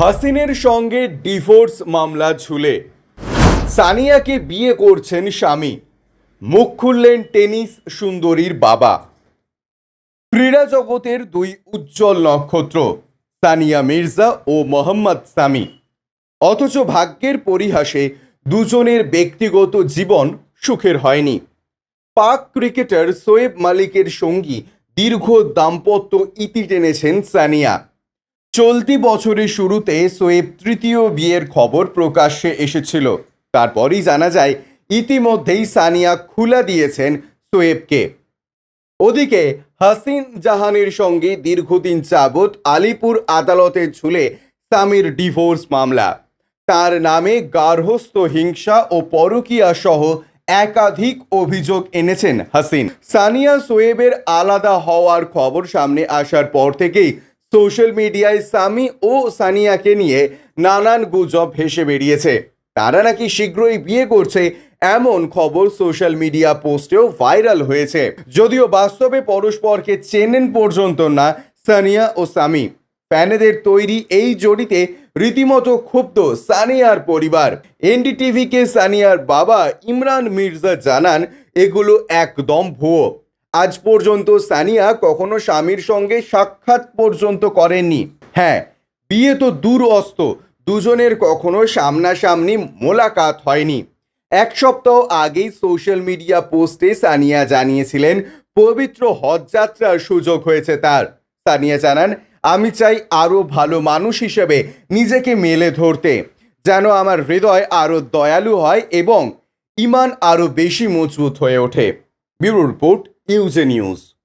হাসিনের সঙ্গে ডিভোর্স মামলা ঝুলে। সানিয়াকে বিয়ে করছেন স্বামী। মুখ খুললেন টেনিস সুন্দরীর বাবা। ক্রীড়া জগতের দুই উজ্জ্বল নক্ষত্র, সানিয়া মির্জা ও মোহাম্মদ সামি। অথচ ভাগ্যের পরিহাসে দুজনের ব্যক্তিগত জীবন সুখের হয়নি। পাক ক্রিকেটার সোয়েব মালিকের সঙ্গী দীর্ঘ দাম্পত্য ইতি টেনেছেন সানিয়া। চলতি বছরের শুরুতে সোয়েব তৃতীয় বিয়ের খবর প্রকাশ্যে এসেছিল। তারপরই জানা যায়, ইতিমধ্যেই সানিয়া খুলা দিয়েছেন সোয়েবকে। ওদিকে, হাসিন জাহানের সঙ্গে দীর্ঘদিন যাবৎ আলিপুর আদালতে ঝুলে স্বামীর ডিভোর্স মামলা। তার নামে গার্হস্থ হিংসা ও পরকিয়া সহ একাধিক অভিযোগ এনেছেন হাসিন। সানিয়া সোয়েবের আলাদা হওয়ার খবর সামনে আসার পর থেকেই সোশ্যাল মিডিয়ায় সামি ও সানিয়াকে নিয়ে নানান গুজব ভেসে বেরিয়েছে। তারা নাকি শীঘ্রই বিয়ে করছে এমন খবর সোশ্যাল মিডিয়া পোস্টেও ভাইরাল হয়েছে। যদিও বাস্তবে পরস্পরকে চেনেন পর্যন্ত না সানিয়া ও সামি। ফ্যানেদের তৈরি এই জড়িতে রীতিমতো ক্ষুব্ধ সানিয়ার পরিবার। এনডিটিভিকে সানিয়ার বাবা ইমরান মির্জা জানান, এগুলো একদম ভুয়ো। আজ পর্যন্ত সানিয়া কখনো স্বামীর সঙ্গে সাক্ষাৎ পর্যন্ত করেননি। হ্যাঁ বিয়ে তো দূর অস্ত দুজনের কখনো সামনাসামনি মোলাকাত হয়নি। এক সপ্তাহ আগেই সোশ্যাল মিডিয়া পোস্টে সানিয়া জানিয়েছিলেন, পবিত্র হজযাত্রার সুযোগ হয়েছে তার। সানিয়া জানান, আমি চাই আরও ভালো মানুষ হিসেবে নিজেকে মেলে ধরতে, যেন আমার হৃদয় আরও দয়ালু হয় এবং ইমান আরও বেশি মজবুত হয়ে ওঠে। Bureau report Euja News